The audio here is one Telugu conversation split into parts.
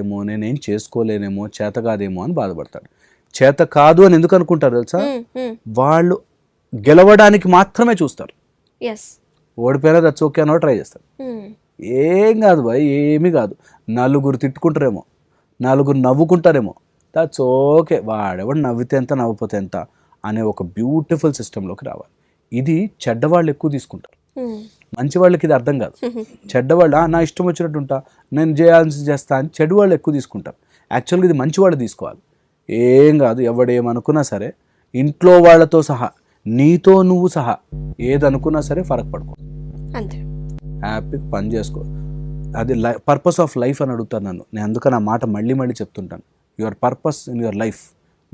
ఏమో నేనేం చేసుకోలేనేమో చేత కాదేమో అని బాధపడతాడు. చేత కాదు అని ఎందుకు అనుకుంటారు తెలుసా? వాళ్ళు గెలవడానికి మాత్రమే చూస్తారు. ఓడిపోయినా దట్స్ ఓకే అన్నో ట్రై చేస్తారు ఏం కాదు భయ్ ఏమీ కాదు. నలుగురు తిట్టుకుంటారేమో నలుగురు నవ్వుకుంటారేమో దట్స్ ఓకే వాడెవడు నవ్వితే ఎంత నవ్వుపోతే ఎంత అనే ఒక బ్యూటిఫుల్ సిస్టంలోకి రావాలి. ఇది చెడ్డవాళ్ళు ఎక్కువ తీసుకుంటారు. మంచి వాళ్ళకి ఇది అర్థం కాదు. చెడ్డవాళ్ళు "ఆ, నా ఇష్టం వచ్చినట్టు ఉంటా నేను చేయాల్సి చేస్తా అని చెడు వాళ్ళు ఎక్కువ తీసుకుంటారు. యాక్చువల్గా ఇది మంచి వాళ్ళు తీసుకోవాలి. ఏం కాదు ఎవడేమనుకున్నా సరే ఇంట్లో వాళ్ళతో సహా నీతో నువ్వు సహా ఏదనుకున్నా సరే ఫరక్ పడుకో అంతే. హ్యాపీ పని చేసుకో. అది పర్పస్ ఆఫ్ లైఫ్ అని అడుగుతాను నన్ను. నేను అందుకని ఆ మాట మళ్ళీ మళ్ళీ చెప్తుంటాను. Your purpose in your life.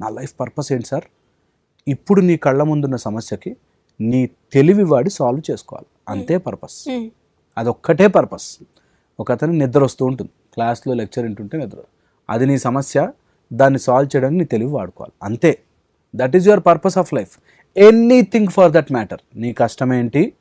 నా లైఫ్ పర్పస్ ఏంటి సార్? ఇప్పుడు నీ కళ్ళ ముందున్న సమస్యకి నీ తెలివి వాడి సాల్వ్ చేసుకోవాలి. అంతే పర్పస్ Hmm. అదొక్కటే పర్పస్ ఒక అతనికి నిద్ర వస్తూ ఉంటుంది. క్లాస్లో లెక్చర్ వింటుంటే నిద్ర అది నీ సమస్య. దాన్ని సాల్వ్ చేయడానికి నీ తెలివి వాడుకోవాలి. అంతే. That is your purpose of life anything for that matter నీ కష్టం ఏంటి?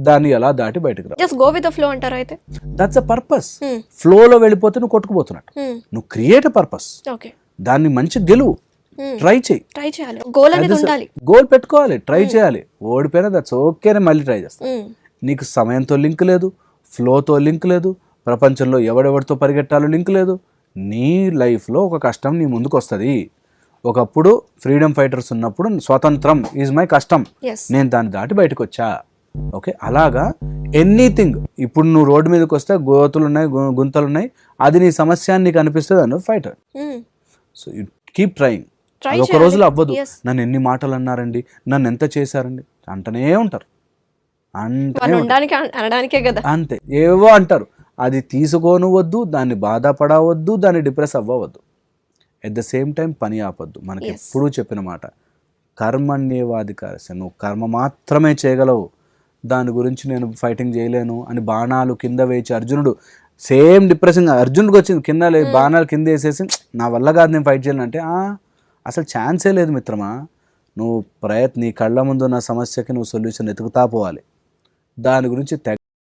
దాన్ని ఎలా దాటి బయటకు రా. జస్ట్ గో విత్ ఫ్లో అంటారు అయితే? That's a purpose Hmm. ఫ్లోలో వెళ్ళిపోతే నువ్వు కొట్టుకుపోతున్నట్టు Hmm. నువ్వు క్రియేట్ పర్పస్ ఓకే దాన్ని మంచి గెలువు. Hmm. ట్రై చేయి. ట్రై చేయాలి. గోల్ అనేది ఉండాలి. గోల్ పెట్టుకోవాలి. ట్రై చేయాలి. ఓడిపోయినా దట్స్ ఓకే అని మళ్ళీ ట్రై చేస్తా. Hmm. నీకు సమయంతో లింక్ లేదు ఫ్లోతో లింక్ లేదు ప్రపంచంలో ఎవడెవరితో పరిగెట్టాలో లింక్ లేదు. నీ లైఫ్లో ఒక కష్టం నీ ముందుకు వస్తుంది. ఒకప్పుడు ఫ్రీడమ్ ఫైటర్స్ ఉన్నప్పుడు స్వతంత్రం ఈజ్ మై కష్టం నేను దాన్ని దాటి బయటకు వచ్చా. ఓకే అలాగా ఎనీథింగ్ ఇప్పుడు నువ్వు రోడ్డు మీదకి వస్తే గోతులు ఉన్నాయి గుంతలు ఉన్నాయి అది నీ సమస్య నీకు అనిపిస్తుంది fighter so you keep trying అది ఒక. రోజులో అవ్వదు. నన్ను ఎన్ని మాటలు అన్నారండి? నన్ను ఎంత చేశారండి? అంటనే ఉంటారు. కదా. అంతే. ఏవో అంటారు. అది తీసుకోనవద్దు దాన్ని బాధపడవద్దు దాన్ని డిప్రెస్ అవ్వవద్దు. ఎట్ ద సేమ్ టైం పని ఆపొద్దు. మనకి. ఎప్పుడూ చెప్పిన మాట. కర్మణ్యేవాధికారస్య నువ్వు కర్మ మాత్రమే చేయగలవు. దాని గురించి నేను ఫైటింగ్ చేయలేను అని బాణాలు కింద వేచి అర్జునుడు సేమ్ డిప్రెసింగ్ అర్జునుడికి వచ్చింది కింద లే- బాణాలు కింద వేసేసి నా వల్ల కాదు నేను ఫైట్ చేయను అంటే "ఆ, అసలు ఛాన్సే లేదు మిత్రమా? నువ్వు ప్రయత్ని నీ కళ్ళ ముందు ఉన్న సమస్యకి నువ్వు సొల్యూషన్ ఎతుకుతా పోవాలి. దాని గురించి తెగ